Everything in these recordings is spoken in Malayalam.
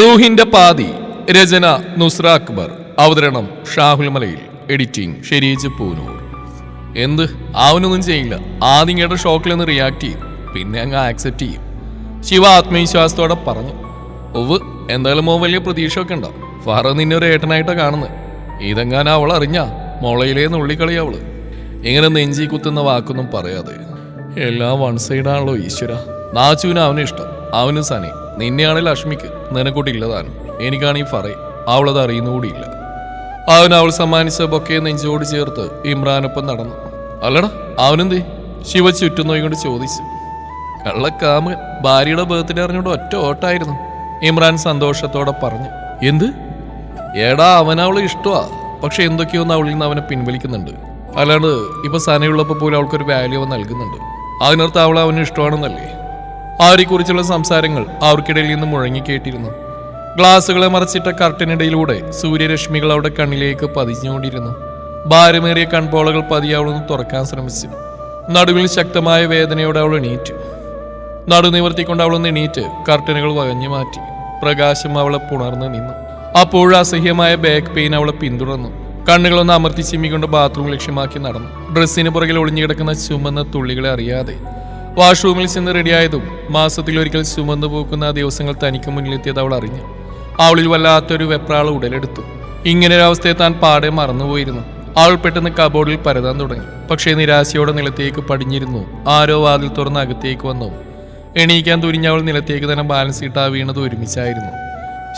റൂഹിന്റെ പാതി രചന നുസ്ര അക്ബർ. അവതരണം ഷാഹുൽ മലയിൽ എഡിറ്റിംഗ് ഷെരീജ് പൂനൂർ. എന്ത്? അവനൊന്നും ചെയ്യില്ല. ആദ്യം കേട്ട ഷോക്കിൽ നിന്ന് റിയാക്ട് ചെയ്യും. പിന്നെ അങ്ങ് ആക്സെപ്റ്റ് ചെയ്യും. ശിവ ആത്മവിശ്വാസത്തോടെ പറഞ്ഞു ഒവ് എന്തായാലും മോ വലിയ പ്രതീക്ഷയൊക്കെ ഉണ്ടാവും ഫറ നിന്നെ ഒരു ഏട്ടനായിട്ടാണ് കാണുന്നത് ഇതെങ്ങാനും അവൾ അറിഞ്ഞ? മുളയിലേ നുള്ളിക്കളി അവൾ. ഇങ്ങനെ നെഞ്ചി കുത്തുന്ന വാക്കൊന്നും പറയാതെ എല്ലാം വൺ സൈഡാണല്ലോ ഈശ്വര. നാച്ചുവിന് അവന് ഇഷ്ടം. അവന് സനി. നിന്നെയാണ് ലക്ഷ്മിക്ക് നിനക്കൂട്ടില്ലതാനും എനിക്കാണെങ്കിൽ ഫറേ. അവളത് അറിയുന്നുകൂടിയില്ല. അവൻ അവൾ സമ്മാനിച്ച ബൊക്കെ നെഞ്ചോട് ചേർത്ത് ഇമ്രാനൊപ്പം നടന്നു. അല്ലടാ അവനെന്തേ? ശിവ ചുറ്റും നോയിക്കൊണ്ട് ചോദിച്ചു. കള്ളക്കാമ് ഭാര്യയുടെ ബർത്ത്ഡേ അറിഞ്ഞുകൊണ്ട് ഒറ്റ ഓട്ടായിരുന്നു. ഇമ്രാൻ സന്തോഷത്തോടെ പറഞ്ഞു. എന്ത്? ഏടാ അവനവൾ ഇഷ്ടമാ പക്ഷെ എന്തൊക്കെയൊന്ന് അവളിൽ നിന്ന് അവനെ പിൻവലിക്കുന്നുണ്ട്. അല്ലാണ്ട് ഇപ്പൊ സനയുള്ളപ്പോലും അവൾക്കൊരു വാല്യൂ അവൻ നൽകുന്നുണ്ട്. അതിനർത്ഥം അവൾ അവന് ഇഷ്ടമാണെന്നല്ലേ? ആരെക്കുറിച്ചുള്ള സംസാരങ്ങൾ അവർക്കിടയിൽ നിന്ന് മുഴങ്ങിക്കേട്ടിരുന്നു. ഗ്ലാസുകളെ മറച്ചിട്ട കർട്ടനിടയിലൂടെ സൂര്യരശ്മികൾ അവിടെ കണ്ണിലേക്ക് പതിഞ്ഞുകൊണ്ടിരുന്നു. ഭാരമേറിയ കൺപോളകൾ പതിയെ അവളൊന്ന് തുറക്കാൻ ശ്രമിച്ചു. നടുവിൽ ശക്തമായ വേദനയോടെ അവൾ എണീറ്റു. നടു നിവർത്തിക്കൊണ്ട് അവളൊന്ന് എണീറ്റ് കർട്ടനുകൾ വകഞ്ഞു മാറ്റി. പ്രകാശം അവളെ പുണർന്നു നിന്നു. അപ്പോൾ അസഹ്യമായ ബാക്ക് പെയിൻ അവളെ പിന്തുടർന്നു. കണ്ണുകളൊന്ന് അമർത്തി ചിമ്മിക്കൊണ്ട് ബാത്റൂം ലക്ഷ്യമാക്കി നടന്നു. ഡ്രസ്സിന് പുറകിൽ ഒളിഞ്ഞു കിടക്കുന്ന ചുമന്ന തുള്ളികളെ അറിയാതെ. വാഷ്റൂമിൽ ചെന്ന് റെഡിയായതും മാസത്തിൽ ഒരിക്കൽ ചുമന്നു പോക്കുന്ന ദിവസങ്ങൾ തനിക്ക് മുന്നിലെത്തിയത് അവൾ അറിഞ്ഞു. അവളിൽ വല്ലാത്തൊരു വെപ്രാള ഉടലെടുത്തു. ഇങ്ങനെ ഒരു അവസ്ഥയെ താൻ പാടെ മറന്നുപോയിരുന്നു. അവൾ പെട്ടെന്ന് കബോർഡിൽ പരതാൻ തുടങ്ങി. പക്ഷേ നിരാശയോടെ നിലത്തേക്ക് പടിഞ്ഞിരുന്നു. ആരോ വാതിൽ തുറന്ന് അകത്തേക്ക് വന്നു. എണീക്കാൻ തുരിഞ്ഞ അവൾ നിലത്തേക്ക് തന്നെ ബാലൻസ് ഇട്ടാ വീണത് ഒരുമിച്ചായിരുന്നു.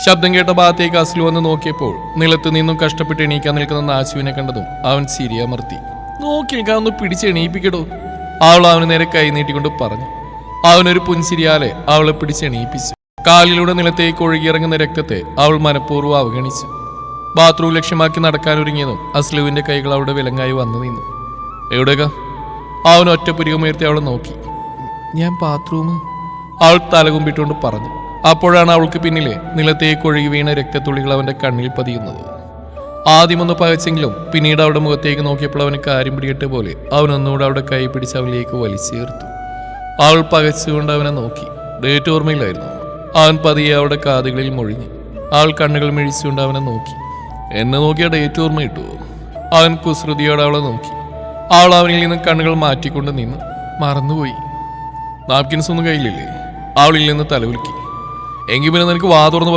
ശബ്ദം കേട്ട ഭാഗത്തേക്ക് അസ്ലു വന്ന് നോക്കിയപ്പോൾ നിലത്ത് നിന്നും കഷ്ടപ്പെട്ട് എണീക്കാൻ നിൽക്കുന്ന നാശുവിനെ കണ്ടതും അവൻ ചിരിയമർത്തി. നോക്കി നിൽക്കാൻ ഒന്ന് പിടിച്ച് എണീപ്പിക്കടോ. അവൾ അവന് നേരെ കൈ നീട്ടിക്കൊണ്ട് പറഞ്ഞു. അവനൊരു പുൻസിരിയാലെ അവളെ പിടിച്ച് എണീപ്പിച്ചു. കാലിലൂടെ നിലത്തേക്ക് ഒഴുകിയിറങ്ങുന്ന രക്തത്തെ അവൾ മനഃപൂർവം അവഗണിച്ചു. ബാത്റൂം ലക്ഷ്യമാക്കി നടക്കാനൊരുങ്ങിയതും അസ്ലുവിന്റെ കൈകൾ അവളുടെ വിലങ്ങായി വന്നു നിന്നു. എവിടെക അവൻ ഒറ്റ പുരികമുയർത്തി അവളെ നോക്കി. ഞാൻ ബാത്റൂം അവൾ തലകുമ്പിട്ടുകൊണ്ട് പറഞ്ഞു. അപ്പോഴാണ് അവൾക്ക് പിന്നിലെ നിലത്തേക്ക് ഒഴുകി വീണ രക്തത്തുള്ളികൾ അവന്റെ കണ്ണിൽ പതിയുന്നത്. ആദ്യമൊന്ന് പകച്ചെങ്കിലും പിന്നീട് അവളുടെ മുഖത്തേക്ക് നോക്കിയപ്പോൾ അവന് കാര്യം പിടിയിട്ട് പോലെ അവൻ ഒന്നുകൂടെ കൈ പിടിച്ച് അവളിലേക്ക് വലിച്ചേർത്തു അവൾ പകച്ചുകൊണ്ട് അവനെ നോക്കി. ഡേറ്റ് ഓർമ്മയിലായിരുന്നു അവൻ പതിയെ അവളുടെ കാതുകളിൽ മൊഴിഞ്ഞു. അവൾ കണ്ണുകൾ മിഴിച്ചുകൊണ്ട് അവനെ നോക്കി. എന്നെ നോക്കിയ ഡേറ്റ് ഓർമ്മ കിട്ടുമോ അവൻ കുസൃതിയോടെ അവളെ നോക്കി. അവൾ അവനിൽ നിന്ന് കണ്ണുകൾ മാറ്റിക്കൊണ്ട് നിന്ന്. മറന്നുപോയി. നാപ്കിൻസ് ഒന്നും കയ്യിലില്ലേ? അവളിൽ നിന്ന് തലവിൽക്കി എങ്കിൽ പിന്നെ നിനക്ക് വാ തുറന്ന്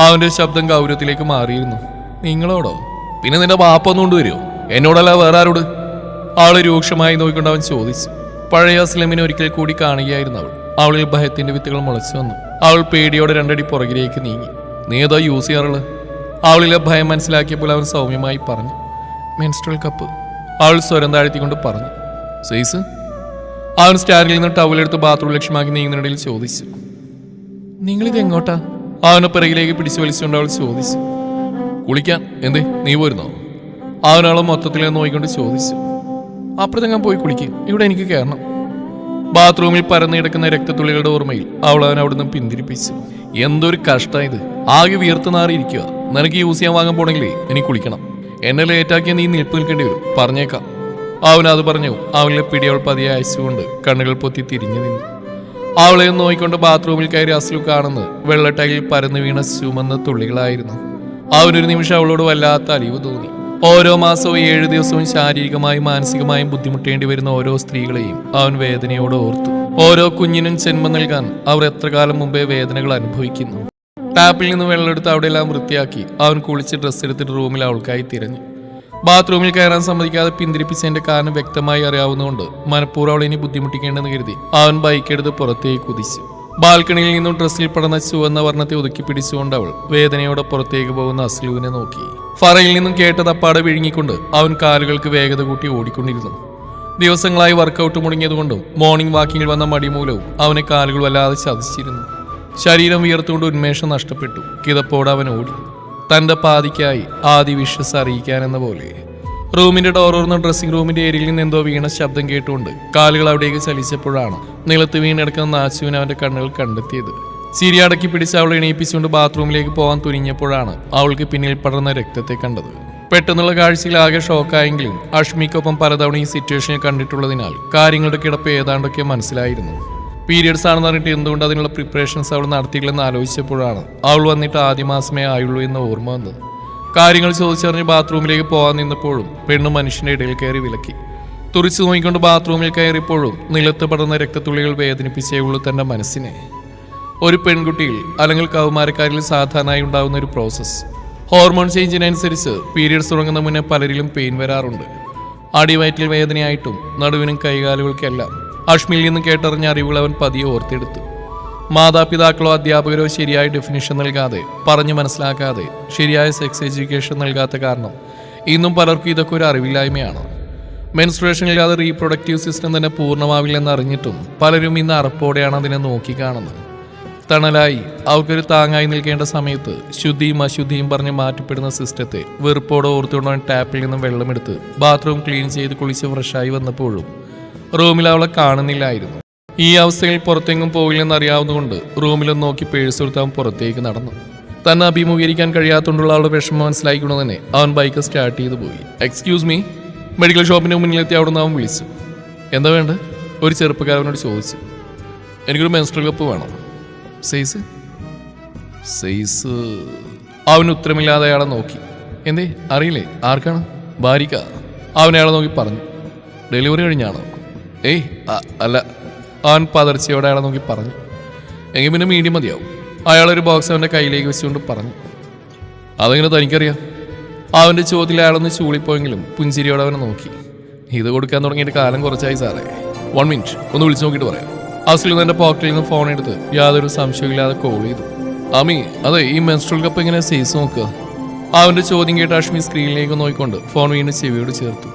അവന്റെ ശബ്ദം ഗൗരവത്തിലേക്ക് മാറിയിരുന്നു. നിങ്ങളോടോ? പിന്നെ നിന്റെ വാപ്പ ഒന്നും കൊണ്ടുവരുമോ എന്നോടല്ല വേറെ ആരോട് ആൾ രൂക്ഷമായി നോക്കിക്കൊണ്ട് അവൻ ചോദിച്ചു. പഴയ അസ്ലമിനെ ഒരിക്കൽ കൂടി കാണുകയായിരുന്നു അവൾ. അവളിൽ ഭയത്തിന്റെ വിത്തുകൾ മുളച്ചു വന്നു. അവൾ പേടിയോടെ രണ്ടടി പുറകിലേക്ക് നീങ്ങി. നീ ഏതാ യൂസ് ചെയ്യാറുള്ളത് അവളിലെ ഭയം മനസ്സിലാക്കിയപ്പോൾ അവൻ സൗമ്യമായി പറഞ്ഞു. മെൻസ്ട്രൽ കപ്പ് അവൾ സ്വരം താഴ്ത്തിക്കൊണ്ട് പറഞ്ഞു. സൈസ് അവൻ സ്റ്റാൻഡിൽ നിന്ന് ടവലെടുത്ത് ബാത്റൂം ലക്ഷ്യമാക്കി നീങ്ങുന്നതിനിടയിൽ ചോദിച്ചു. നിങ്ങളിത് എങ്ങോട്ടാ അവനെ പിറകിലേക്ക് പിടിച്ചു വലിച്ചുകൊണ്ട് അവൾ ചോദിച്ചു. കുളിക്കാൻ. എന്തേ നീ പോരുന്നോ അവനാളും മൊത്തത്തിൽ നോയിക്കൊണ്ട് ചോദിച്ചു. അപ്പുറത്തെങ്ങാൻ പോയി കുളിക്കും? ഇവിടെ എനിക്ക് കയറണം ബാത്റൂമിൽ പരന്നു കിടക്കുന്ന രക്തത്തുള്ളികളുടെ ഓർമ്മയിൽ അവൾ അവൻ പിന്തിരിപ്പിച്ചു. എന്തൊരു കഷ്ടം ഇത്. ആകെ വീർത്ത് നാറിയിരിക്കുക നിനക്ക് യൂസ് ചെയ്യാൻ വാങ്ങാൻ പോണെങ്കിലേ എനിക്ക് കുളിക്കണം. എന്നെ ലേറ്റാക്കിയ നീ നിൽപ്പ് നിൽക്കേണ്ടി വരും. പറഞ്ഞേക്കാം. അവൻ അത് പറഞ്ഞു. അവളിലെ പിടി അവൾ പതിയെ അയച്ചുകൊണ്ട് കണ്ണുകൾ പൊത്തി തിരിഞ്ഞു നിന്നു. അവളെ നോയിക്കൊണ്ട് ബാത്റൂമിൽ കയറി അസ്ലു കാണുന്നത് വെള്ളട്ടയിൽ പരന്നു വീണ ചുമന്ന തുള്ളികളായിരുന്നു. അവനൊരു നിമിഷം അവളോട് വല്ലാത്ത അലിവ് തോന്നി. ഓരോ മാസവും ഏഴ് ദിവസവും ശാരീരികമായും മാനസികമായും ബുദ്ധിമുട്ടേണ്ടി വരുന്ന ഓരോ സ്ത്രീകളെയും അവൻ വേദനയോട് ഓർത്തു. ഓരോ കുഞ്ഞിനും ജന്മം നൽകാൻ അവർ എത്ര കാലം മുമ്പേ വേദനകൾ അനുഭവിക്കുന്നു. ടാപ്പിൽ നിന്ന് വെള്ളമെടുത്ത് അവിടെയെല്ലാം വൃത്തിയാക്കി അവൻ കുളിച്ച് ഡ്രസ്സ് എടുത്തിട്ട് റൂമിൽ അവൾക്കായി തിരഞ്ഞു. ബാത്റൂമിൽ കയറാൻ സമ്മതിക്കാതെ പിന്തിരിപ്പിച്ചതിന്റെ കാരണം വ്യക്തമായി അറിയാവുന്നതുകൊണ്ട് മനഃപൂർവം ഇനി ബുദ്ധിമുട്ടിക്കേണ്ടെന്ന് കരുതി അവൻ ബൈക്കെടുത്ത് പുറത്തേക്ക് കുതിച്ചു. ബാൽക്കണിയിൽ നിന്നും ഡ്രസ്സിൽ പടർന്ന ചുവന്ന വർണത്തെ ഒതുക്കി പിടിച്ചുകൊണ്ട് അവൾ വേദനയോടെ പുറത്തേക്ക് പോകുന്ന അസ്ലുവിനെ നോക്കി. ഫറയിൽ നിന്നും കേട്ട അപ്പാടെ വിഴുങ്ങിക്കൊണ്ട് അവൻ കാലുകൾക്ക് വേഗത കൂട്ടി ഓടിക്കൊണ്ടിരുന്നു. ദിവസങ്ങളായി വർക്കൗട്ട് മുടങ്ങിയതുകൊണ്ടും മോർണിംഗ് വാക്കിങ്ങിൽ വന്ന മടിമൂലവും അവനെ കാലുകൾ വല്ലാതെ ചതിച്ചിരുന്നു. ശരീരം വിയർത്തുകൊണ്ട് ഉന്മേഷം നഷ്ടപ്പെട്ടു. കിതപ്പോടെ അവൻ ഓടി. തന്റെ പാതിക്കായി ആദി വിശ്വസ് അറിയിക്കാനെന്ന പോലെ റൂമിന്റെ ഡോർ ഉറന്ന ഡ്രസ്സിംഗ് റൂമിന്റെ ഏരിയയിൽ നിന്ന് എന്തോ വീണ ശബ്ദം കേട്ടുകൊണ്ട് കാലുകൾ അവിടേക്ക് ചലിച്ചപ്പോഴാണ് നിലത്ത് വീണെടുക്കുന്ന നാച്ചുവിനെ അവന്റെ കണ്ണുകൾ കണ്ടെത്തിയത്. ചിരി അടക്കി പിടിച്ച് അവളെ എണീപ്പിച്ചുകൊണ്ട് ബാത്റൂമിലേക്ക് പോകാൻ തുനിഞ്ഞപ്പോഴാണ് അവൾക്ക് പിന്നിൽ പടർന്ന രക്തത്തെ കണ്ടത്. പെട്ടെന്നുള്ള കാഴ്ചയിൽ ആകെ ഷോക്കായെങ്കിലും അഷ്മിക്കൊപ്പം പലതവണ ഈ സിറ്റുവേഷനെ കണ്ടിട്ടുള്ളതിനാൽ കാര്യങ്ങളുടെ കിടപ്പ് ഏതാണ്ടൊക്കെ മനസ്സിലായിരുന്നു. പീരിയഡ്സ് ആണെന്ന് പറഞ്ഞിട്ട് എന്തുകൊണ്ട് അതിനുള്ള പ്രിപ്പറേഷൻസ് അവൾ നടത്തിയില്ലെന്ന് ആലോചിച്ചപ്പോഴാണ് അവൾ വന്നിട്ട് ആദ്യ മാസമേ ആയുള്ളൂ എന്ന് ഓർമ്മ വന്നത്. കാര്യങ്ങൾ ചോദിച്ചറിഞ്ഞ് ബാത്റൂമിലേക്ക് പോകാൻ നിന്നപ്പോഴും പെണ്ണ് മനുഷ്യന്റെ ഇടയിൽ കയറി വിലക്കി. തുറിച്ചു നോയിക്കൊണ്ട് ബാത്റൂമിൽ കയറിയപ്പോഴും നിലത്ത് പടർന്ന രക്തത്തുള്ളികൾ വേദനിപ്പിച്ചേ ഉള്ളൂ തന്റെ മനസ്സിനെ. ഒരു പെൺകുട്ടിയിൽ അല്ലെങ്കിൽ കൗമാരക്കാരിൽ സാധാരണയായി ഉണ്ടാകുന്ന ഒരു പ്രോസസ്സ്. ഹോർമോൺ ചേഞ്ചിനനുസരിച്ച് പീരീഡ്സ് തുടങ്ങുന്ന മുന്നേ പലരിലും പെയിൻ വരാറുണ്ട്. അടിവയറ്റിൽ വേദനയായിട്ടും നടുവിനും കൈകാലുകൾക്കെല്ലാം അഷ്മിൽ നിന്ന് കേട്ടറിഞ്ഞ അറിവുകൾ അവൻ പതിയെ ഓർത്തെടുത്തു. മാതാപിതാക്കളോ അധ്യാപകരോ ശരിയായ ഡെഫിനിഷൻ നൽകാതെ പറഞ്ഞു മനസ്സിലാക്കാതെ ശരിയായ സെക്സ് എഡ്യൂക്കേഷൻ നൽകാത്ത കാരണം ഇന്നും പലർക്കും ഇതൊക്കെ ഒരു അറിവില്ലായ്മയാണ്. മെൻസ്ട്രേഷൻ ഇല്ലാതെ റീപ്രൊഡക്റ്റീവ് സിസ്റ്റം തന്നെ പൂർണമാവില്ലെന്ന് അറിഞ്ഞിട്ടും പലരും ഇന്ന് അറപ്പോടെയാണ് അതിനെ നോക്കിക്കാണുന്നത് തണലായി അവർക്കൊരു താങ്ങായി നിൽക്കേണ്ട സമയത്ത് ശുദ്ധിയും അശുദ്ധിയും പറഞ്ഞ് മാറ്റപ്പെടുന്ന സിസ്റ്റത്തെ വെറുപ്പോടെ ഓർത്തുകൊണ്ടാണ് ടാപ്പിൽ നിന്നും വെള്ളമെടുത്ത് ബാത്റൂം ക്ലീൻ ചെയ്ത് കുളിച്ച് ഫ്രഷായി വന്നപ്പോഴും റൂമിൽ അവളെ കാണുന്നില്ലായിരുന്നു. ഈ അവസ്ഥയിൽ പുറത്തെങ്ങും പോകില്ലെന്ന് അറിയാവുന്നതുകൊണ്ട് റൂമിലൊന്ന് നോക്കി പേഴ്സ് എടുത്ത് അവൻ പുറത്തേക്ക് നടന്നു. തന്നെ അഭിമുഖീകരിക്കാൻ കഴിയാത്തതുകൊണ്ടുള്ള അവളുടെ വിഷമം മനസ്സിലാക്കിക്കൊണ്ട് തന്നെ അവൻ ബൈക്ക് സ്റ്റാർട്ട് ചെയ്ത് പോയി. എക്സ്ക്യൂസ് മീ മെഡിക്കൽ ഷോപ്പിന് മുന്നിലെത്തി അവിടെ നിന്ന് അവൻ വിളിച്ചു. എന്താ വേണ്ട? ഒരു ചെറുപ്പക്കാരനോട് ചോദിച്ചു. എനിക്കൊരു മെൻസ്ട്രൽ കപ്പ് വേണം. സൈസ് സൈസ് അവൻ ഉത്തരമില്ലാതെ അയാളെ നോക്കി. എന്തേ? അറിയില്ലേ? ആർക്കാണ്? ഭാര്യക്ക അവൻ നോക്കി പറഞ്ഞു. ഡെലിവറി കഴിഞ്ഞാണോ? ഏയ് അല്ല. അവൻ പതർച്ചയോടെ അയാളെ നോക്കി പറഞ്ഞു. എങ്കിൽ പിന്നെ മീഡിയം മതിയാവും. അയാളൊരു ബോക്സ് അവന്റെ കയ്യിലേക്ക് വെച്ചുകൊണ്ട് പറഞ്ഞു. അതെങ്ങനെ തനിക്കറിയാം? അവന്റെ ചോദ്യത്തിൽ അയാളൊന്ന് ചൂളിപ്പോയെങ്കിലും പുഞ്ചിരിയോടെ അവനെ നോക്കി. ഇത് കൊടുക്കാൻ തുടങ്ങിയിട്ട് കാലം കുറച്ചായി സാറേ. വൺ മിനിറ്റ് ഒന്ന് വിളിച്ചു നോക്കിയിട്ട് പറയാം. നിന്ന് എന്റെ പോക്കറ്റിൽ നിന്ന് ഫോൺ എടുത്ത് യാതൊരു സംശയമില്ലാതെ കോൾ ചെയ്തു. അമി അതെ ഈ മെൻസ്ട്രൽ കപ്പ് എങ്ങനെ സൈസ് നോക്കുക? അവന്റെ ചോദ്യം കേട്ട് അഷ്മി സ്ക്രീനിലേക്ക് നോക്കിക്കൊണ്ട് ഫോൺ വീണ്ടും ചെവിയോട് ചേർത്തു.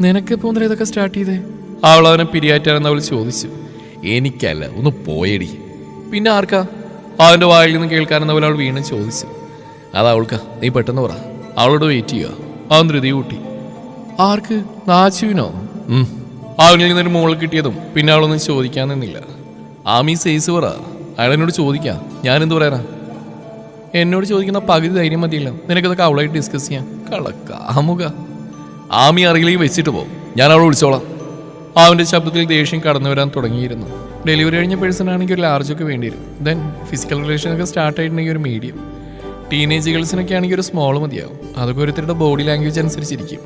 നിനക്ക് മുതൽ ഇതൊക്കെ സ്റ്റാർട്ട് ചെയ്തേ? അവൾ അവനെ പിരിയാറ്റാനെന്ന് അവൾ ചോദിച്ചു. എനിക്കല്ല ഒന്ന് പോയടി. പിന്നെ ആർക്കാ? അവന്റെ വായിൽ നിന്ന് കേൾക്കാനെന്ന് പോലെ അവൾ വീണ്ടും ചോദിച്ചു. അത് അവൾക്കാ. നീ പെട്ടെന്ന് പറ. അവളോട് വെയിറ്റ് ചെയ്യുക. അവൻ ധൃതി കൂട്ടി. ആർക്ക്? നാച്ചുവിനോ. അവനിൽ നിന്നൊരു മോൾ കിട്ടിയതും പിന്നെ അവളൊന്നും ചോദിക്കാൻ നിന്നില്ല. ആമി സൈസ് പറ. അയാളെന്നോട് ചോദിക്കാം. ഞാനെന്ത് പറയാനാ? എന്നോട് ചോദിക്കുന്ന പകുതി ധൈര്യം മതിയല്ല. നിനക്കതൊക്കെ അവളായിട്ട് ഡിസ്കസ് ചെയ്യാം. കളക്കാമുക ആമി അറിയില്ലെങ്കിൽ വെച്ചിട്ട് പോകും ഞാൻ അവളെ വിളിച്ചോളാം. അവന്റെ ശബ്ദത്തിൽ ദേഷ്യം കടന്നു വരാൻ തുടങ്ങിയിരുന്നു. ഡെലിവറി കഴിഞ്ഞ പേഴ്സൺ ആണെങ്കിൽ ഒരു ലാർജൊക്കെ വേണ്ടിയിരുന്നു ദെൻ ഫിസിക്കൽ റിലേഷൻ ഒക്കെ സ്റ്റാർട്ട് ആയിട്ടുണ്ടെങ്കിൽ ഒരു മീഡിയം ടീനേജ് ഗേൾസിനൊക്കെ ആണെങ്കിൽ ഒരു സ്മോൾ മതിയാവും. അതൊക്കെ ഓരോരുത്തരുടെ ബോഡി ലാംഗ്വേജ് അനുസരിച്ചിരിക്കും.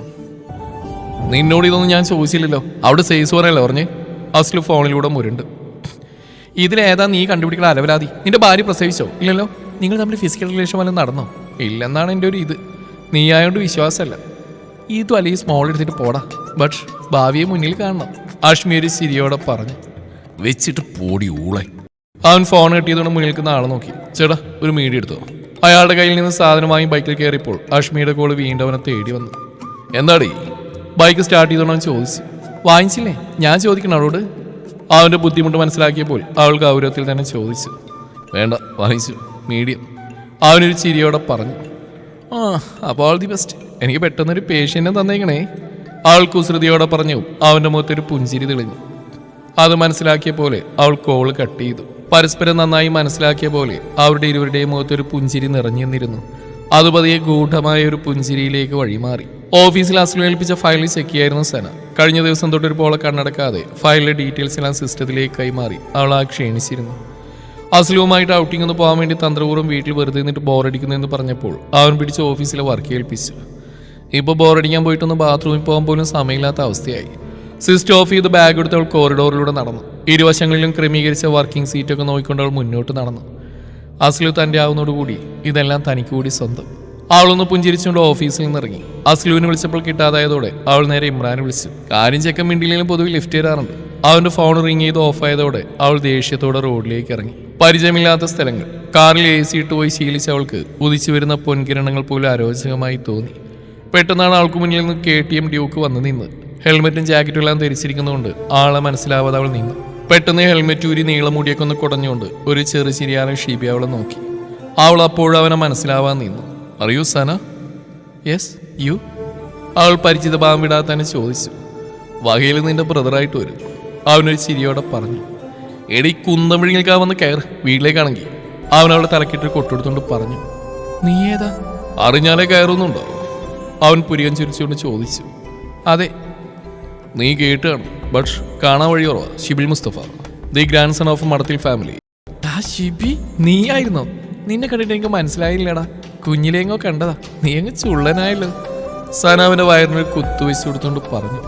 നിന്നോട് ഇതൊന്നും ഞാൻ ചോദിച്ചില്ലല്ലോ. അവിടെ സേസ് പറയല്ലോ പറഞ്ഞ്? അസ്ലു ഫോണിലൂടെ മുരുണ്ട്. ഇതിലേതാ നീ കണ്ടുപിടിക്കണ അലവരാതി നിന്റെ ഭാര്യ പ്രസവിച്ചോ? ഇല്ലല്ലോ. നിങ്ങൾ തമ്മിൽ ഫിസിക്കൽ റിലേഷൻ വല്ലതും നടന്നോ? ഇല്ലെന്നാണ് എന്റെ ഒരു ഇത്. നീ ആയതുകൊണ്ട് വിശ്വാസമല്ല. ഇതും ഈ സ്മോൾ എടുത്തിട്ട് പോടാ. ബട്ട് ഭാവിയെ മുന്നിൽ കാണണം. അഷ്മി ഒരു സിരിയോടെ പറഞ്ഞു. വെച്ചിട്ട് പോടി ഊളെ. അവൻ ഫോൺ കിട്ടിയതുകൊണ്ട് മുന്നിൽ നിൽക്കുന്ന ആളെ നോക്കി. ചേട്ടാ ഒരു മീഡിയ എടുത്തോ? അയാളുടെ കയ്യിൽ നിന്ന് സാധനമായി ബൈക്കിൽ കയറിയപ്പോൾ അഷ്മിയുടെ കോൾ വീണ്ടും അവനെ തേടി വന്നു. എന്താടി? ബൈക്ക് സ്റ്റാർട്ട് ചെയ്തോണം ചോദിച്ചു. വാങ്ങിച്ചില്ലേ? ഞാൻ ചോദിക്കണം അവളോട് അവന്റെ ബുദ്ധിമുട്ട് മനസ്സിലാക്കിയപ്പോൾ അവൾ ഗൗരവത്തിൽ തന്നെ ചോദിച്ചു. വേണ്ട വാങ്ങിച്ചു. മീഡിയം. അവനൊരു ചിരിയോടെ പറഞ്ഞു. ആ അപ്പോൾ ദി ബെസ്റ്റ് എനിക്ക് പെട്ടെന്നൊരു പേഷ്യനെ തന്നേക്കണേ. അവൾ കുസൃതിയോടെ പറഞ്ഞു അവന്റെ മുഖത്തൊരു പുഞ്ചിരി തെളിഞ്ഞു. അത് മനസ്സിലാക്കിയ പോലെ അവൾ കോൾ കട്ട് ചെയ്തു. പരസ്പരം നന്നായി മനസ്സിലാക്കിയ പോലെ അവരുടെ ഇരുവരുടെയും മുഖത്തൊരു പുഞ്ചിരി നിറഞ്ഞു നിന്നിരുന്നു അത് പതിയെ ഗൂഢമായ ഒരു പുഞ്ചിരിയിലേക്ക് വഴിമാറി. ഓഫീസിൽ അസ്ലു ഏൽപ്പിച്ച ഫയലിൽ ചെക്ക് ചെയ്യായിരുന്നു സന. കഴിഞ്ഞ ദിവസം തൊട്ടൊരു പോളെ കണ്ണടക്കാതെ ഫയലിലെ ഡീറ്റെയിൽസ് എല്ലാം സിസ്റ്റത്തിലേക്ക് കൈമാറി. അവൾ ആ ക്ഷീണിച്ചിരുന്നു. അസ്ലുവുമായിട്ട് ഔട്ടിംഗ് ഒന്ന് പോകാൻ വേണ്ടി തന്ത്രപൂർവം വീട്ടിൽ വെറുതെ നിന്നിട്ട് ബോറടിക്കുന്നു എന്ന് പറഞ്ഞപ്പോൾ അവൻ പിടിച്ച് ഓഫീസിലെ വർക്ക് ഏൽപ്പിച്ചു. ഇപ്പോൾ ബോറടിക്കാൻ പോയിട്ടൊന്ന് ബാത്റൂമിൽ പോകാൻ പോലും സമയമില്ലാത്ത അവസ്ഥയായി. സ്വിച്ച് ഓഫ് ചെയ്ത് ബാഗ് എടുത്ത് അവൾ കോറിഡോറിലൂടെ നടന്നു. ഇരുവശങ്ങളിലും ക്രമീകരിച്ച വർക്കിംഗ് സീറ്റൊക്കെ നോക്കിക്കൊണ്ട് അവൾ മുന്നോട്ട് നടന്നു. അസ്ലു തന്റെ ആവുന്നതോടുകൂടി ഇതെല്ലാം തനിക്ക് കൂടി സ്വന്തം. അവളൊന്ന് പുഞ്ചിരിച്ചുകൊണ്ട് ഓഫീസിൽ നിന്ന് ഇറങ്ങി അസ്ലുവിനെ വിളിച്ചപ്പോൾ കിട്ടാതായതോടെ അവൾ നേരെ ഇമ്രാനെ വിളിച്ചു. കാര്യം ചെക്കൻ മിണ്ടിലും പൊതുവെ ലിഫ്റ്റ് തരാറുണ്ട് അവന്റെ ഫോൺ റിങ് ചെയ്ത് ഓഫായതോടെ അവൾ ദേഷ്യത്തോടെ റോഡിലേക്ക് ഇറങ്ങി. പരിചയമില്ലാത്ത സ്ഥലങ്ങൾ. കാറിൽ എ സി ഇട്ട് പോയി ശീലിച്ച അവൾക്ക് ഉദിച്ചു വരുന്ന പൊൻകിരണങ്ങൾ പോലും അരോചകമായി തോന്നി. പെട്ടെന്നാണ് ആൾക്ക് മുന്നിൽ നിന്ന് കെ ടി എം ഡ്യൂക്ക് വന്ന് നിന്ന് ഹെൽമെറ്റും ജാക്കറ്റും എല്ലാം ധരിച്ചിരിക്കുന്നതുകൊണ്ട് ആളെ മനസ്സിലാവാതെ അവൾ നിന്നു. പെട്ടെന്ന് ഹെൽമെറ്റ് ഊരി നീളമുടിയൊക്കെ ഒന്ന് കുടഞ്ഞുകൊണ്ട് ഒരു ചെറു ചിരിയാലെ ഷീബി അവളെ നോക്കി. അവൾ അപ്പോഴും അവനെ മനസ്സിലാവാൻ നിന്നു. അറിയൂ സന യെസ് യു അവൾ പരിചിത ഭാവം വിടാതെ തന്നെ ചോദിച്ചു. വകയിൽ നിന്റെ ബ്രദറായിട്ട് വരും. അവനൊരു ചിരിയോടെ പറഞ്ഞു. എടി കുന്തമിഴിങ്ങൽക്കാ വന്ന് കയർ വീട്ടിലേക്കാണെങ്കിൽ അവൻ അവളെ തലക്കിട്ട് കൊട്ടെടുത്തുകൊണ്ട് പറഞ്ഞു. നീ ഏതാ? അറിഞ്ഞാലേ കയറുന്നുണ്ടോ? അവൻ പുരികൻ ചിരിച്ചുകൊണ്ട് ചോദിച്ചു അതെ നീ കേട്ടാണ് ബട്ട് കാണാൻ വഴി കുറവാ Shibil Mustafa. The grandson of Madathil family ആ ഷിബി നീ ആയിരുന്നോ? നിന്നെ കണ്ടിട്ട് എനിക്ക് മനസ്സിലായില്ലടാ. കുഞ്ഞിലെങ്ങോ കണ്ടതാ. നീ അങ്ങ് ചുള്ളനായല്ലോ. സനാവിന്റെ വയറിനൊരു കുത്തുവെച്ച് കൊടുത്തുകൊണ്ട് പറഞ്ഞു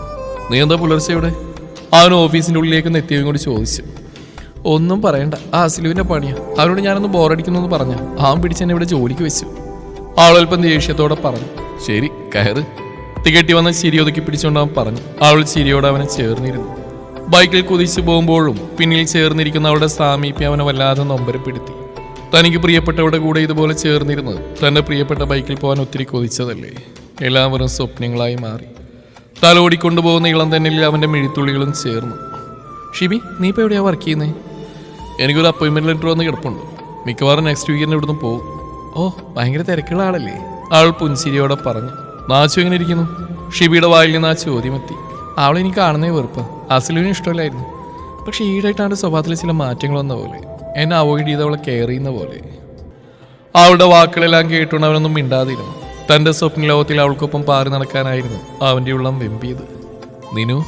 നീ എന്താ പുലർച്ചെ ഇവിടെ? അവൻ ഓഫീസിന്റെ ഉള്ളിലേക്ക് നെത്തിയതും കൂടി ചോദിച്ചു ഒന്നും പറയണ്ട ആ അസ്ലുവിന്റെ പണിയാ. അവനോട് ഞാനൊന്ന് ബോറടിക്കുന്നു എന്ന് പറഞ്ഞ. അവൻ പിടിച്ചെന്നെ ഇവിടെ ജോലിക്ക് വെച്ചു. അവളൽപ്പം ദേഷ്യത്തോടെ പറഞ്ഞു ശരി കയറ്. തികട്ടി വന്ന ചിരി ഒതുക്കി പിടിച്ചുകൊണ്ട് അവൻ പറഞ്ഞു അവൾ ചിരിയോടെ അവനെ ചേർന്നിരുന്നു. ബൈക്കിൽ കുതിച്ചു പോകുമ്പോഴും പിന്നിൽ ചേർന്നിരിക്കുന്ന അവളുടെ സാമീപ്യം അവനെ വല്ലാതെ നൊമ്പരപ്പെടുത്തി. തനിക്ക് പ്രിയപ്പെട്ടവരുടെ കൂടെ ഇതുപോലെ ചേർന്നിരുന്നത് തന്റെ പ്രിയപ്പെട്ട ബൈക്കിൽ പോകാൻ ഒത്തിരി കൊതിച്ചതല്ലേ? എല്ലാം വെറും സ്വപ്നങ്ങളായി മാറി. തലോടിക്കൊണ്ടുപോകുന്ന ഇളം തന്നെ അവന്റെ മിഴിത്തുള്ളികളും ചേർന്നു. ഷിബി നീ ഇപ്പോൾ എവിടെയാണ് വർക്ക് ചെയ്യുന്നത് എനിക്കൊരു അപ്പോയിൻമെന്റ് ലെറ്റർ വന്ന് കിടപ്പുണ്ട്. മിക്കവാറും നെക്സ്റ്റ് വീക്കെന്റെ ഇവിടുന്ന് പോകും. ഓ ഭയങ്കര തിരക്കുള്ള ആളല്ലേ? അവൾ പുൻസിരിയോടെ പറഞ്ഞു നാച്ചു എങ്ങനെ ഇരിക്കുന്നു? ഷിബിയുടെ വായിൽ നിന്ന് ആ ചോദ്യം എത്തി. അവളെ എനിക്ക് കാണുന്നേ വെറുപ്പ്. അസലുവിന് ഇഷ്ടമല്ലായിരുന്നു. പക്ഷെ ഈടായിട്ടാണ് സ്വഭാവത്തിൽ ചില മാറ്റങ്ങൾ വന്ന പോലെ. എന്നെ അവോയ്ഡ് ചെയ്ത് അവളെ കെയർ ചെയ്യുന്ന പോലെ. അവളുടെ വാക്കുകളെല്ലാം കേട്ടുകൊണ്ട് അവനൊന്നും മിണ്ടാതിരുന്നു. തന്റെ സ്വപ്ന ലോകത്തിൽ അവൾക്കൊപ്പം പാറി നടക്കാനായിരുന്നു അവന്റെ ഉള്ളം വെമ്പിയത്. നിനു?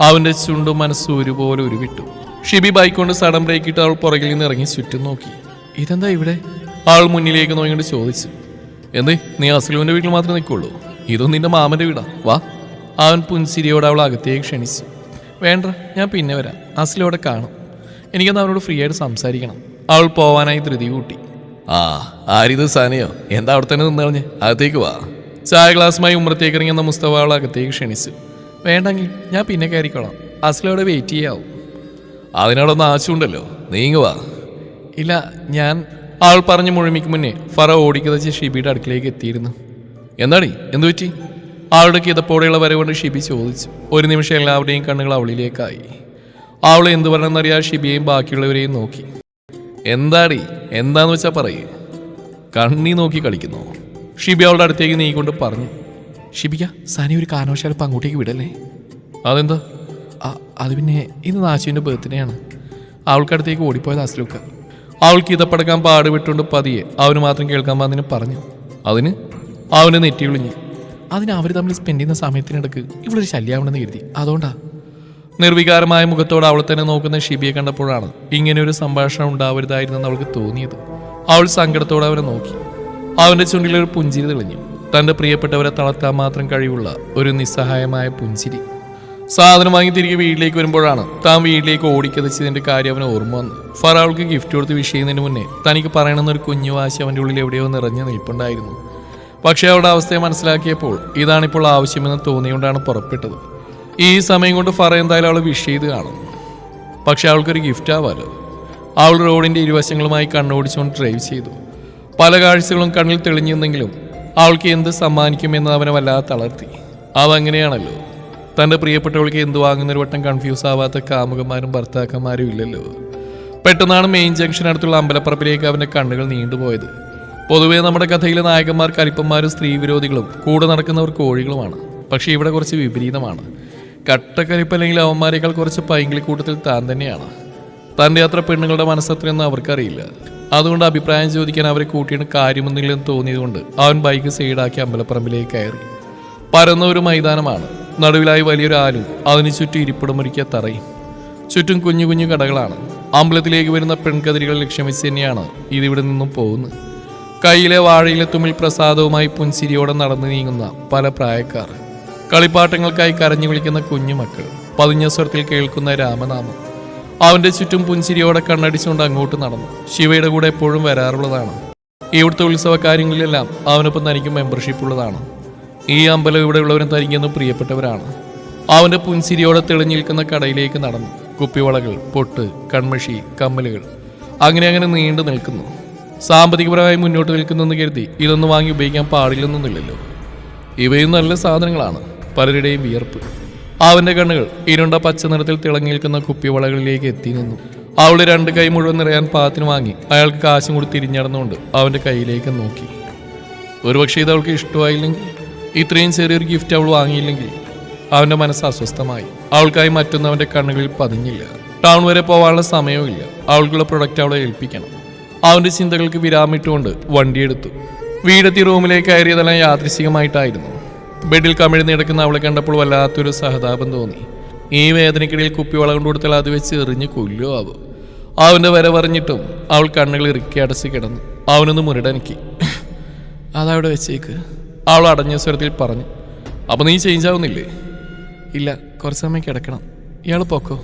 അവന്റെ ചുണ്ടും മനസ്സും ഒരുപോലെ ഉരുവിട്ടു. ഷിബി ബൈക്ക് കൊണ്ട് സഡൻ ബ്രേക്ക് ഇട്ട് അവൾ പുറകിൽ നിന്ന് ഇറങ്ങി ചുറ്റും നോക്കി. ഇതെന്താ ഇവിടെ? അവൾ മുന്നിലേക്ക് നോക്കിയിട്ട് ചോദിച്ചു എന്തേ? നീ അസ്ലുവിന്റെ വീട്ടിൽ മാത്രമേ നിൽക്കുള്ളൂ? ഇതും നിന്റെ മാമന്റെ വീടാ. വാ. അവൻ പുൻസിരിയോട് അവൾ അകത്തേക്ക് ക്ഷണിച്ചു. വേണ്ട ഞാൻ പിന്നെ വരാം. അസ്ലോടെ കാണും. എനിക്കൊന്ന് അവനോട് ഫ്രീ ആയിട്ട് സംസാരിക്കണം. അവൾ പോവാനായി ധൃതി കൂട്ടി. ആ ആരിത് സാനിയോ? എന്താ അവിടെ തന്നെ നിന്നറിഞ്ഞ് അകത്തേക്ക് വാ. ചായ ഗ്ലാസ്സുമായി ഉമ്മറത്തേക്ക് ഇറങ്ങിയെന്ന മുസ്തഫ അവൾ അകത്തേക്ക് ക്ഷണിച്ചു. വേണ്ടെങ്കിൽ ഞാൻ പിന്നെ കയറിക്കോളാം. അസ്ലോടെ വെയിറ്റ് ചെയ്യാവും. അതിനോടൊന്ന് ആശുണ്ടല്ലോ നീങ്ങുവാ ഇല്ല ഞാൻ ആൾ പറഞ്ഞു മുഴുമിക്ക് മുന്നേ ഫറ ഓടിക്കതച്ച് ഷിബിയുടെ അടുക്കിലേക്ക് എത്തിയിരുന്നു. എന്താടി? എന്തു പറ്റി? ആളുടെ കിതപ്പോടെയുള്ള വരവുകൊണ്ട് ഷിബി ചോദിച്ചു. ഒരു നിമിഷം എല്ലാവരുടെയും കണ്ണുകൾ അവളിലേക്കായി. അവൾ എന്തു പറഞ്ഞെന്നറിയാ ഷിബിയെയും ബാക്കിയുള്ളവരെയും നോക്കി. എന്താടി? എന്താന്ന് വെച്ചാൽ പറയേ. കണ്ണി നോക്കി കളിക്കുന്നു. ഷിബി അവളുടെ അടുത്തേക്ക് നീക്കൊണ്ട് പറഞ്ഞു. ഷിബിക്ക സനി ഒരു കാരണവശാലും ഇപ്പം അങ്ങോട്ടേക്ക് വിടല്ലേ? അതെന്താ? അത് പിന്നെ ഇന്ന് നാശുവിന്റെ ബർത്ത്ഡേ ആണ് അവൾക്കടുത്തേക്ക് ഓടിപ്പോയത് അസ്ലുക്ക അവൾക്ക് ഇതപ്പടക്കാൻ പാടുവിട്ടുകൊണ്ട് പതിയെ അവന് മാത്രം കേൾക്കാൻ പാതിന് പറഞ്ഞു. അതിന് അവന് നെറ്റി വിളിഞ്ഞു അതിന് അവർ തമ്മിൽ സ്പെൻഡ് ചെയ്യുന്ന സമയത്തിനിടക്ക് ഇവിടെ ഒരു ശല്യാവണമെന്ന് കരുതി. അതുകൊണ്ടാ? നിർവികാരമായ മുഖത്തോട് അവൾ തന്നെ നോക്കുന്ന ഷിബിയെ കണ്ടപ്പോഴാണ് ഇങ്ങനെ ഒരു സംഭാഷണം ഉണ്ടാവരുതായിരുന്നെന്ന് അവൾക്ക് തോന്നിയത്. അവൾ സങ്കടത്തോടെ അവനെ നോക്കി. അവന്റെ ചുണ്ടിലൊരു പുഞ്ചിരി തെളിഞ്ഞു. തന്റെ പ്രിയപ്പെട്ടവരെ തളർത്താൻ മാത്രം കഴിവുള്ള ഒരു നിസ്സഹായമായ പുഞ്ചിരി. സാധനം വാങ്ങി തിരികെ വീട്ടിലേക്ക് വരുമ്പോഴാണ് താൻ വീട്ടിലേക്ക് ഓടിക്കതച്ചതിന്റെ കാര്യം അവന് ഓർമ്മ വന്നു ഫറാൾക്ക് ഗിഫ്റ്റ് കൊടുത്ത് വിഷ് ചെയ്യുന്നതിന് മുന്നേ തനിക്ക് പറയണമെന്ന ഒരു കുഞ്ഞു വാശി അവന്റെ ഉള്ളിൽ എവിടെയോ നിറഞ്ഞു നിൽപ്പുണ്ടായിരുന്നു. പക്ഷേ അവളുടെ അവസ്ഥയെ മനസ്സിലാക്കിയപ്പോൾ ഇതാണിപ്പോൾ ആവശ്യമെന്ന് തോന്നിയുകൊണ്ടാണ് പുറപ്പെട്ടത്. ഈ സമയം കൊണ്ട് ഫറ എന്തായാലും അവൾ വിഷ് ചെയ്ത് കാണും. പക്ഷേ അവൾക്കൊരു ഗിഫ്റ്റ് ആവാലോ? അവൾ റോഡിന്റെ ഇരുവശങ്ങളുമായി കണ്ണോടിച്ചുകൊണ്ട് ഡ്രൈവ് ചെയ്തു. പല കാഴ്ചകളും കണ്ണിൽ തെളിഞ്ഞിരുന്നെങ്കിലും അവൾക്ക് എന്ത് സമ്മാനിക്കുമെന്ന് അവനെ വല്ലാതെ തളർത്തി. അതങ്ങനെയാണല്ലോ. തന്റെ പ്രിയപ്പെട്ടവൾക്ക് എന്ത് വാങ്ങുന്നൊരു വട്ടം കൺഫ്യൂസ് ആവാത്ത കാമുകന്മാരും ഭർത്താക്കന്മാരും ഇല്ലല്ലോ. പെട്ടെന്നാണ് മെയിൻ ജംഗ്ഷൻ അടുത്തുള്ള അമ്പലപ്പറമ്പിലേക്ക് അവന്റെ കണ്ണുകൾ നീണ്ടുപോയത്. പൊതുവേ നമ്മുടെ കഥയിലെ നായകന്മാർ കലിപ്പന്മാരും സ്ത്രീ വിരോധികളും കൂടെ നടക്കുന്നവർ കോഴികളുമാണ്. പക്ഷേ ഇവിടെ കുറച്ച് വിപരീതമാണ്. കട്ടക്കലിപ്പല്ലെങ്കിൽ അവന്മാരെക്കാൾ കുറച്ച് പൈങ്കിളി കൂട്ടത്തിൽ താൻ തന്നെയാണ്. തന്റെ അത്ര പെണ്ണുങ്ങളുടെ മനസ്സത്രയൊന്നും അവർക്കറിയില്ല. അതുകൊണ്ട് അഭിപ്രായം ചോദിക്കാൻ അവരെ കൂട്ടിയിട്ട് കാര്യമൊന്നുമില്ലെന്ന് തോന്നിയതുകൊണ്ട് അവൻ ബൈക്ക് സൈഡാക്കി അമ്പലപ്പറമ്പിലേക്ക് കയറി. പരന്ന ഒരു മൈതാനമാണ്. നടുവിലായി വലിയൊരു ആലും അതിനു ചുറ്റും ഇരിപ്പിടമൊരുക്കിയ തറയും. ചുറ്റും കുഞ്ഞു കുഞ്ഞു കടകളാണ്. അമ്പലത്തിലേക്ക് വരുന്ന പെൺകതിരികൾ ലക്ഷ്യം വെച്ച് തന്നെയാണ് ഇതിവിടെ നിന്നും പോകുന്നത്. കയ്യിലെ വാഴയിലെ തുമ്മിൽ പ്രസാദവുമായി പുൻസിരിയോടെ നടന്നു നീങ്ങുന്ന പല പ്രായക്കാർ. കളിപ്പാട്ടങ്ങൾക്കായി കരഞ്ഞു വിളിക്കുന്ന കുഞ്ഞുമക്കൾ പതിഞ്ഞ സ്വരത്തിൽ കേൾക്കുന്ന രാമനാമം. അവന്റെ ചുറ്റും പുൻസിരിയോടെ കണ്ണടിച്ചുകൊണ്ട് അങ്ങോട്ട് നടന്നു. ശിവയുടെ കൂടെ എപ്പോഴും വരാറുള്ളതാണ്. ഇവിടുത്തെ ഉത്സവ കാര്യങ്ങളിലെല്ലാം അവനൊപ്പം തനിക്ക് മെമ്പർഷിപ്പ് ഉള്ളതാണ്. ഈ അമ്പലം ഇവിടെയുള്ളവരും തനിക്കൊന്നും പ്രിയപ്പെട്ടവരാണ്. അവന്റെ പുൻസിരിയോടെ തെളിഞ്ഞു നിൽക്കുന്ന കടയിലേക്ക് നടന്നു. കുപ്പിവളകൾ പൊട്ട് കൺമഷി കമ്മലുകൾ അങ്ങനെ അങ്ങനെ നീണ്ടു നിൽക്കുന്നു. സാമ്പത്തികപരമായി മുന്നോട്ട് നിൽക്കുന്നെന്ന് കരുതി ഇതൊന്നും വാങ്ങി ഉപയോഗിക്കാൻ പാടില്ലെന്നൊന്നുമില്ലല്ലോ. ഇവയും നല്ല സാധനങ്ങളാണ്. പലരുടെയും വിയർപ്പ്. അവന്റെ കണ്ണുകൾ ഇരുണ്ട പച്ച നിറത്തിൽ തിളങ്ങി നിൽക്കുന്ന കുപ്പിവളകളിലേക്ക് എത്തി നിന്നു. അവളുടെ രണ്ട് കൈ മുഴുവൻ നിറയാൻ പാത്തിന് വാങ്ങി അയാൾക്ക് കാശും കൂടി തിരിഞ്ഞടന്നുകൊണ്ട് അവന്റെ കയ്യിലേക്ക് നോക്കി. ഒരുപക്ഷെ ഇത് അവൾക്ക് ഇഷ്ടമായില്ലെങ്കിൽ ഇത്രയും ചെറിയൊരു ഗിഫ്റ്റ് അവൾ വാങ്ങിയില്ലെങ്കിൽ അവന്റെ മനസ്സ് അസ്വസ്ഥമായി. അവൾക്കായി മറ്റൊന്നും അവന്റെ കണ്ണുകളിൽ പതിഞ്ഞില്ല. ടൗൺ വരെ പോകാനുള്ള സമയമില്ല അവൾക്കുള്ള പ്രൊഡക്റ്റ് അവളെ ഏൽപ്പിക്കണം. അവന്റെ ചിന്തകൾക്ക് വിരാമിട്ടുകൊണ്ട് വണ്ടിയെടുത്തു വീടെത്തി റൂമിലേക്ക് കയറിയതെല്ലാം യാദൃശികമായിട്ടായിരുന്നു. ബെഡിൽ കമിഴ്ന്ന് കിടക്കുന്ന അവളെ കണ്ടപ്പോൾ വല്ലാത്തൊരു സഹതാപം തോന്നി. ഈ വേദനയ്ക്കിടയിൽ കുപ്പിവള കൊണ്ട് കൊടുത്താൽ അത് വെച്ച് എറിഞ്ഞ് കൊല്ലോ ആവും അവന്റെ വര പറഞ്ഞിട്ടും അവൾ കണ്ണുകൾ ഇറുക്കി അടച്ച് കിടന്നു. അവനൊന്ന് മുരടനക്കി. അതവിടെ വെച്ചേക്ക്. അവൾ അടഞ്ഞ സ്വരത്തിൽ പറഞ്ഞു അപ്പൊ നീ ചേഞ്ച് ആവുന്നില്ലേ? ഇല്ല കുറച്ച് സമയം കിടക്കണം. ഇയാൾ പൊക്കോ?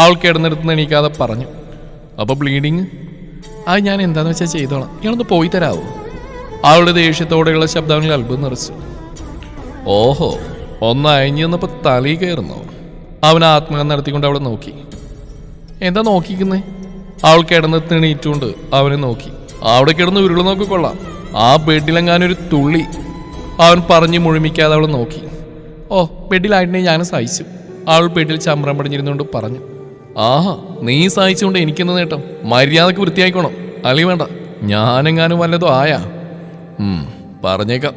അവൾ കിടന്നെടുത്ത് എണീക്കാതെ പറഞ്ഞു. അപ്പൊ ബ്ലീഡിങ് ആ ഞാൻ എന്താന്ന് വെച്ചാൽ ചെയ്തോളാം. ഇയാളൊന്ന് പോയി തരാവോ? അവളുടെ ദേഷ്യത്തോടെയുള്ള ശബ്ദങ്ങളിൽ അത്ഭുതം നിറച്ചു. ഓഹോ ഒന്ന് അയഞ്ഞു വന്നപ്പോ തലയിൽ കയറുന്നു? അവൻ ആത്മഹത്യ നടത്തിക്കൊണ്ട് അവളെ നോക്കി. എന്താ നോക്കിക്കുന്നേ? അവൾ കിടന്ന് തിണീറ്റുകൊണ്ട് അവനെ നോക്കി. അവിടെ കിടന്ന് ഉരുൾ നോക്കി കൊള്ളാം ആ ബെഡിലെങ്ങാനൊരു തുള്ളി. അവൻ പറഞ്ഞു മുഴുമിക്കാതെ അവൾ നോക്കി. ഓ ബെഡിലായിട്ടുണ്ടെങ്കിൽ ഞാൻ സഹിച്ചു. അവൾ ബെഡിൽ ചമ്രം പടിഞ്ഞിരുന്നുകൊണ്ട് പറഞ്ഞു. ആഹാ നീ സഹിച്ചുകൊണ്ട് എനിക്കെന്ന് നേട്ടം? മര്യാദയ്ക്ക് വൃത്തിയായിക്കോണം. അല്ലെങ്കിൽ വേണ്ട. ഞാനെങ്ങാനും വല്ലതും ആയാ. പറഞ്ഞേക്കാം.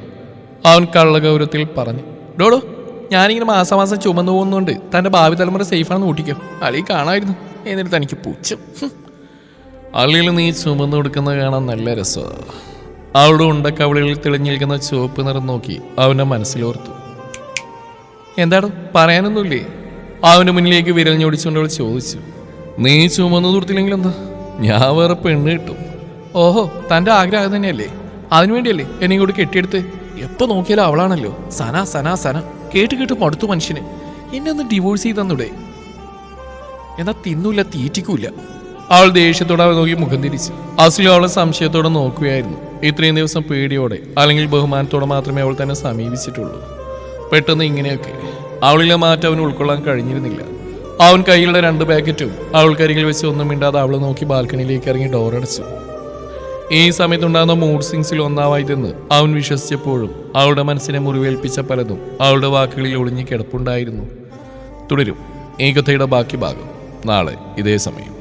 അവൻ കള്ളഗൗരവത്തിൽ പറഞ്ഞു. ഡോഡോ ഞാനിങ്ങനെ മാസാമാസം ചുമന്നു പോകുന്നുണ്ട്. തന്റെ ഭാവി തലമുറ സേഫാണെന്ന് കൂട്ടിക്കോ അളി കാണായിരുന്നു. എന്നിട്ട് തനിക്ക് പൂച്ചു അളിയിൽ നീ ചുമന്നു കൊടുക്കുന്നത് കാണാൻ നല്ല രസമാണ് അവളുടെ ഉണ്ടക്കവളികളിൽ തെളിഞ്ഞു നിൽക്കുന്ന ചുവപ്പ് നിറം നോക്കി അവന്റെ മനസ്സിലോർത്തു. എന്താടോ പറയാനൊന്നുമില്ലേ? അവന്റെ മുന്നിലേക്ക് വിരൽ ഞൊടിച്ചുകൊണ്ട് അവൾ ചോദിച്ചു. നീ ചുമന്നു തൂർത്തില്ലെങ്കിൽ എന്താ? ഞാൻ വേറെ പെണ്ണ് കിട്ടും. ഓഹോ തന്റെ ആഗ്രഹം തന്നെയല്ലേ? അതിനുവേണ്ടിയല്ലേ എന്നെ ഇങ്ങോട്ട് കെട്ടിയെടുത്ത്? എപ്പോൾ നോക്കിയാലും അവളാണല്ലോ. സന സന സന. കേട്ട് കേട്ട് മടുത്തു മനുഷ്യന്. എന്നെ ഒന്ന് ഡിവോഴ്സ് ചെയ്ത് തന്നൂടെ? എന്നാ തിന്നൂല തീറ്റിക്കൂല. അവൾ ദേഷ്യത്തോടെ അവൾ നോക്കി മുഖം തിരിച്ചു. അസുഖം അവളെ സംശയത്തോടെ നോക്കുകയായിരുന്നു. ഇത്രയും ദിവസം പേടിയോടെ അല്ലെങ്കിൽ ബഹുമാനത്തോടെ മാത്രമേ അവൾ തന്നെ സമീപിച്ചിട്ടുള്ളൂ. പെട്ടെന്ന് ഇങ്ങനെയൊക്കെ. അവളിലെ മാറ്റം അവന് ഉൾക്കൊള്ളാൻ കഴിഞ്ഞിരുന്നില്ല. അവൻ കയ്യിലുള്ള രണ്ട് പാക്കറ്റും അവൾക്കരികിൽ വെച്ച് ഒന്നും മിണ്ടാതെ അവളെ നോക്കി ബാൽക്കണിയിലേക്ക് ഇറങ്ങി ഡോറടച്ചു ഈ സമയത്തുണ്ടാകുന്ന മൂഡ് സിങ്സിൽ ഒന്നാവായതെന്ന് അവൻ വിശ്വസിച്ചപ്പോഴും അവളുടെ മനസ്സിനെ മുറിവേൽപ്പിച്ച പലതും അവളുടെ വാക്കുകളിൽ ഒളിഞ്ഞു കിടപ്പുണ്ടായിരുന്നു. തുടരും ഈ കഥയുടെ ബാക്കി ഭാഗം. നാളെ ഇതേ സമയം.